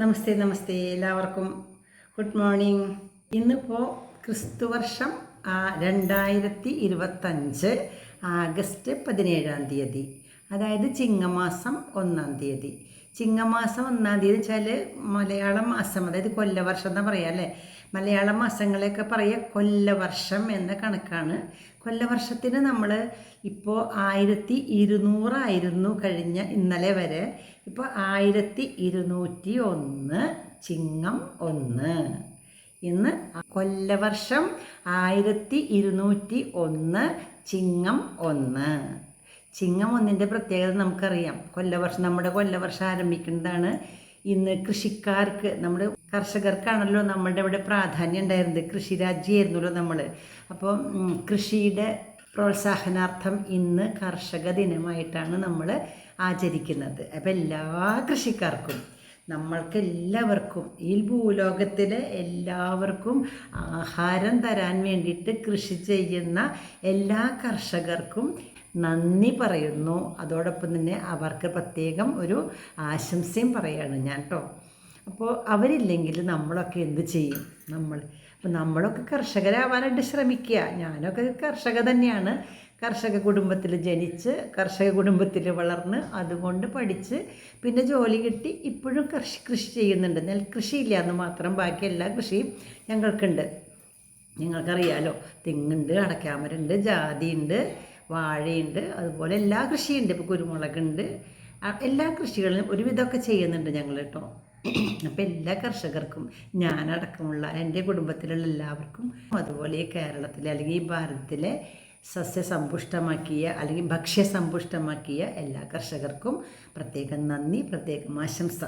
നമസ്തേ നമസ്തേ എല്ലാവർക്കും. Good morning ഇന്നിപ്പോൾ ക്രിസ്തുവർഷം വർഷം രണ്ടായിരത്തി ഇരുപത്തഞ്ച് ആഗസ്റ്റ് പതിനേഴാം തീയതി. അതായത് ചിങ്ങമാസം ഒന്നാം തീയതി. ചിങ്ങമാസം ഒന്നാം തീയതി വെച്ചാൽ മലയാളം മാസം അതായത് കൊല്ലവർഷം എന്ന് പറയാം അല്ലേ? മലയാള മാസങ്ങളെയൊക്കെ പറയുക കൊല്ലവർഷം എന്ന കണക്കാണ്. കൊല്ലവർഷത്തിന് നമ്മൾ ഇപ്പോൾ ആയിരത്തി ഇരുന്നൂറായിരുന്നു കഴിഞ്ഞ ഇന്നലെ വരെ. ഇപ്പോൾ ആയിരത്തി ഇരുന്നൂറ്റി ഒന്ന് ചിങ്ങം ഒന്ന്. ഇന്ന് കൊല്ലവർഷം ആയിരത്തി ഇരുന്നൂറ്റി ഒന്ന് ചിങ്ങം ഒന്ന്. ചിങ്ങം ഒന്നിന്റെ പ്രത്യേകത നമുക്കറിയാം. കൊല്ലവർഷം നമ്മുടെ കൊല്ലവർഷം ആരംഭിക്കുന്നതാണ്. ഇന്ന് കൃഷിക്കാർക്ക് നമ്മുടെ കർഷകർക്കാണല്ലോ നമ്മളുടെ ഇവിടെ പ്രാധാന്യം ഉണ്ടായിരുന്നത്. കൃഷി രാജ്യമായിരുന്നല്ലോ നമ്മൾ അപ്പോൾ കൃഷിയുടെ പ്രോത്സാഹനാർത്ഥം ഇന്ന് കർഷക ദിനമായിട്ടാണ് നമ്മൾ ആചരിക്കുന്നത്. അപ്പോൾ എല്ലാ കൃഷിക്കാർക്കും നമ്മൾക്ക് എല്ലാവർക്കും ഈ ഭൂലോകത്തിലെ എല്ലാവർക്കും ആഹാരം തരാൻ വേണ്ടിയിട്ട് കൃഷി ചെയ്യുന്ന എല്ലാ കർഷകർക്കും നന്ദി പറയുന്നു. അതോടൊപ്പം തന്നെ അവർക്ക് പ്രത്യേകം ഒരു ആശംസയും പറയാണ് ഞാൻ കേട്ടോ അപ്പോൾ അവരില്ലെങ്കിൽ നമ്മളൊക്കെ എന്ത് ചെയ്യും? നമ്മൾ അപ്പോൾ നമ്മളൊക്കെ കർഷകരാവാനായിട്ട് ശ്രമിക്കുക. ഞാനൊക്കെ കർഷക തന്നെയാണ്. കർഷക കുടുംബത്തിൽ ജനിച്ച് കർഷക കുടുംബത്തിൽ വളർന്ന് അതുകൊണ്ട് പഠിച്ച് പിന്നെ ജോലി കിട്ടി ഇപ്പോഴും കൃഷി കൃഷി ചെയ്യുന്നുണ്ട്. നെൽകൃഷിയില്ല എന്ന് മാത്രം ബാക്കി എല്ലാ കൃഷിയും ഞങ്ങൾക്കുണ്ട്. നിങ്ങൾക്കറിയാലോ തെങ്ങുണ്ട് അടയ്ക്കാമരുണ്ട് ജാതിയുണ്ട്. വാഴയുണ്ട് അതുപോലെ എല്ലാ കൃഷിയുണ്ട്. ഇപ്പോൾ കുരുമുളകുണ്ട്. എല്ലാ കൃഷികളിലും ഒരുവിധമൊക്കെ ചെയ്യുന്നുണ്ട് ഞങ്ങൾ കേട്ടോ അപ്പോൾ എല്ലാ കർഷകർക്കും ഞാനടക്കമുള്ള എന്റെ കുടുംബത്തിലുള്ള എല്ലാവർക്കും അതുപോലെ ഈ കേരളത്തിലെ അല്ലെങ്കിൽ ഈ ഭാരതത്തിലെ സസ്യസമ്പുഷ്ടമാക്കിയ അല്ലെങ്കിൽ ഭക്ഷ്യസമ്പുഷ്ടമാക്കിയ എല്ലാ കർഷകർക്കും പ്രത്യേകം നന്ദി പ്രത്യേകം ആശംസ.